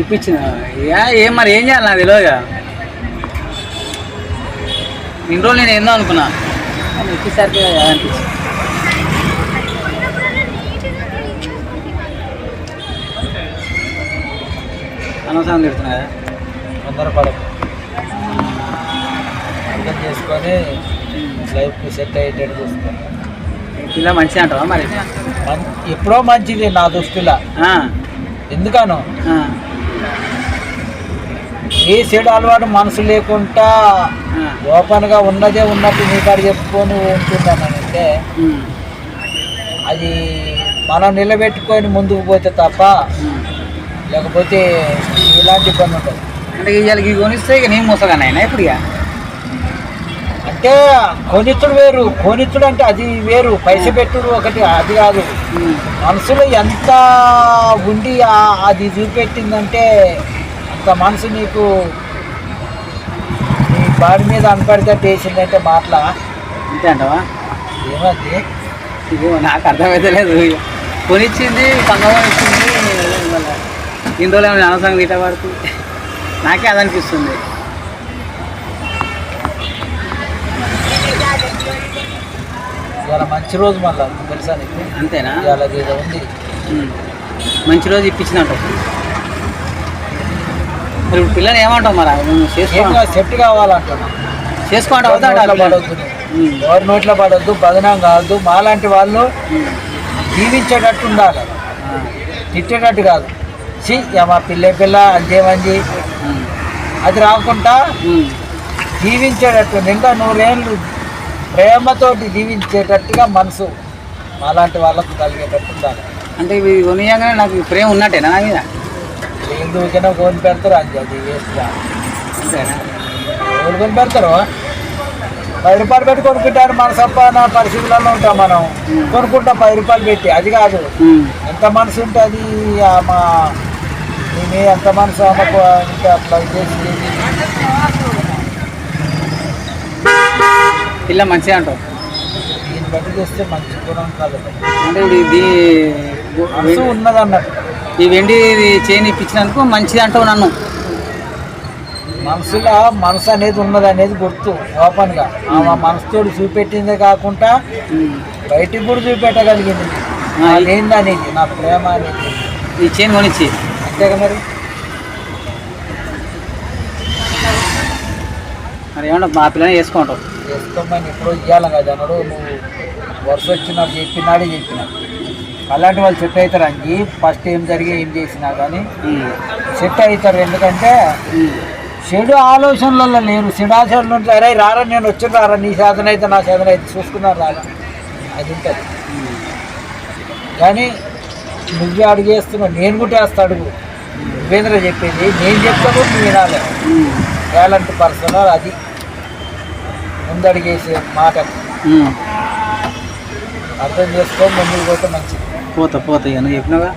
ఇప్పించిన. ఏ మరి ఏం చేయాలి నాకు తెలియదుగా ఇన్ని రోజులు నేను ఏందో అనుకున్నా. కానీ అనిపించింది. అనవసరం తిడుతున్నా కదా తొందరపడకు అర్థం చేసుకొని లైఫ్ సెట్ అయ్యేటట్టు చూసుకో ఈ పిల్ల మంచిగా అంటావా మరి? ఎప్పుడో మంచిది నా దృష్టిలో. ఆ, ఎందుకను? ఏ చెడు అలవాటు మనసు లేకుండా ఓపెన్గా ఉన్నదే ఉన్నట్టు నీ కాడ చెప్పుకొని ఉమ్, అది మనం నిలబెట్టుకొని ముందుకు పోతే తప్ప. లేకపోతే ఇలాంటి ఇబ్బంది ఉంటుంది అంటే కొనిస్తే ఇక నేను మోసగానే అయినా ఇప్పుడు ఇక? అంటే కొనిచ్చుడు వేరు కొనిచ్చుడు అంటే అది వేరు. పైస పెట్టుడు ఒకటి అది కాదు. మనసులో ఎంత ఉండి అది చూపెట్టిందంటే అంత మనసు నీకు నీ బాడీ మీద అనపడితే వేసిందంటే మాటల? అంతే అంటావా? ఏమది? నాకు అర్థమైతే లేదు. కొనిచ్చింది కంగమని ఇచ్చింది ఇన్ని రోజులు ఏమైనా అనవసరంగా తీట పడుతుంది నాకే అది అనిపిస్తుంది. ఇవాళ మంచి రోజు మళ్ళా తెలుసా నీకు? అంతేనా? ఇవాళ ఏదో ఉంది. మంచి రోజు ఇప్పించినట్టు మరి ఇప్పుడు పిల్లని ఏమంటావు మరి? చేసుకో కాదు, సెట్ కావాలంటున్నా చేసుకుంటా నువ్వు. ఎవరి నోట్లో పడొద్దు. బదనాం కావద్దు. మాలాంటి వాళ్ళు జీవించేటట్టు ఉండాలి. తిట్టేటట్టు కాదు. సి మా పిల్ల పిల్ల అంతేమంది అది రాకుండా జీవించేటట్టు నిండా నూరేళ్ళు ప్రేమతోటి జీవించేటట్టుగా మనసు అలాంటి వాళ్ళకు కలిగేటట్టు ఉండాలి. అంటే ఇవి కొనియంగానే నాకు ప్రేమ ఉన్నట్టేనా నా మీద? ఎందుకైనా కొని పెడతారు అది అది వేస్ట్గా. ఎవరు కొని పెడతారు. పది రూపాయలు పెట్టి కొనుక్కుంటారు మన సంపాదన పరిస్థితులలో ఉంటాం మనం. కొనుక్కుంటాం పది రూపాయలు పెట్టి అది కాదు. ఎంత మనసు ఉంటే అది మా నేను ఎంత మనసు ఉంటే అట్లా చేసి పిల్ల మంచిగా అంటావు. దీన్ని బట్టి చేస్తే మంచి గుణం కాదు. అంటే ఇది మనసు ఉన్నది అన్నట్టు ఈ వెండి చేయని ఇప్పించినందుకు మంచిది అంటావు నన్ను. మనసులో మనసు అనేది ఉన్నది అనేది గుర్తు ఓపెన్గా. ఆమె మనసుతోటి చూపెట్టిందే కాకుండా. బయటికి కూడా చూపెట్టగలిగింది. ఆ, ఈ- ఏంది అనేది నా ప్రేమ అనేది. ఈ చైన్ కొనిచ్చి. అంతేగా మరి? మరి ఏమన్నా మా పిల్లని చేసుకుంటావు చేసుకోమని ఎప్పుడో ఇవ్వాలి కదా అన్నాడు నువ్వు వరుస వచ్చినాడు చెప్పినాడే చెప్పిన. అలాంటి వాళ్ళు సెట్ అవుతారు అండి. ఫస్ట్ ఏం జరిగి ఏం చేసినా కానీ. సెట్ అవుతారు. ఎందుకంటే. చెడు ఆలోచనలలో లేరు. చెడు ఆలోచనలు అరే రారా నేను వచ్చిన రారా నీ సాధన అయితే నా సాధన అయితే చూసుకున్నారు రారా. అది ఉంటుంది. కానీ నువ్వే అడుగు వేస్తున్నావు. నేను కూడా వేస్తా అడుగు. నువ్వేంద్ర చెప్పింది? నేను చెప్తాను నువ్వు వినాలి. టాలెంట్ పర్సన్ అది. ముందు అడిగేసే మాట. అర్థం చేసుకో ముందుకు పోతే మంచిది. పోతా పోతా ఇక నువ్వు చెప్పినావా?